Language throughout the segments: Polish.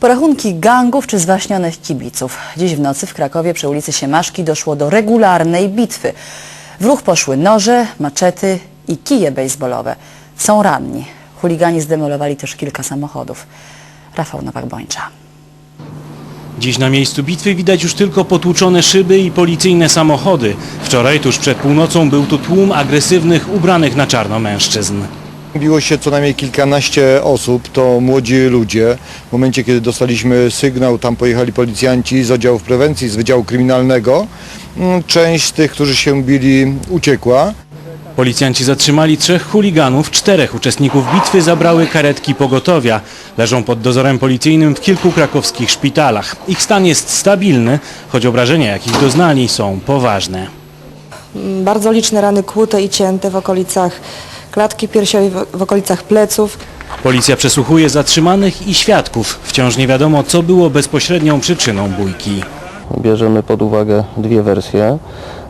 Porachunki gangów czy zwaśnionych kibiców. Dziś w nocy w Krakowie przy ulicy Siemaszki doszło do regularnej bitwy. W ruch poszły noże, maczety i kije bejsbolowe. Są ranni. Chuligani zdemolowali też kilka samochodów. Rafał Nowak-Bończa. Dziś na miejscu bitwy widać już tylko potłuczone szyby i policyjne samochody. Wczoraj, tuż przed północą, był tu tłum agresywnych, ubranych na czarno mężczyzn. Biło się co najmniej kilkanaście osób, to młodzi ludzie. W momencie, kiedy dostaliśmy sygnał, tam pojechali policjanci z oddziałów prewencji, z Wydziału Kryminalnego. Mm, Część z tych, którzy się bili, uciekła. Policjanci zatrzymali trzech chuliganów, czterech uczestników bitwy zabrały karetki pogotowia. Leżą pod dozorem policyjnym w kilku krakowskich szpitalach. Ich stan jest stabilny, choć obrażenia, jakich doznali, są poważne. Bardzo liczne rany kłute i cięte w okolicach klatki piersiowej, w- w okolicach pleców. Policja przesłuchuje zatrzymanych i świadków. Wciąż nie wiadomo, co było bezpośrednią przyczyną bójki. bierzemy pod uwagę dwie wersje.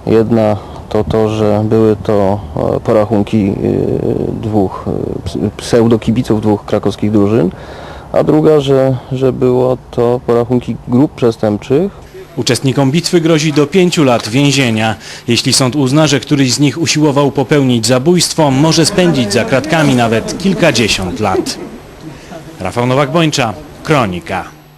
Jedna to to, że były to e, porachunki e, dwóch e, ps- pseudokibiców dwóch krakowskich drużyn, a druga, że, że było to porachunki grup przestępczych, Uczestnikom bitwy grozi do pięciu lat więzienia. Jeśli sąd uzna, że któryś z nich usiłował popełnić zabójstwo, może spędzić za kratkami nawet kilkadziesiąt lat. Rafał Nowak-Bończa, Kronika.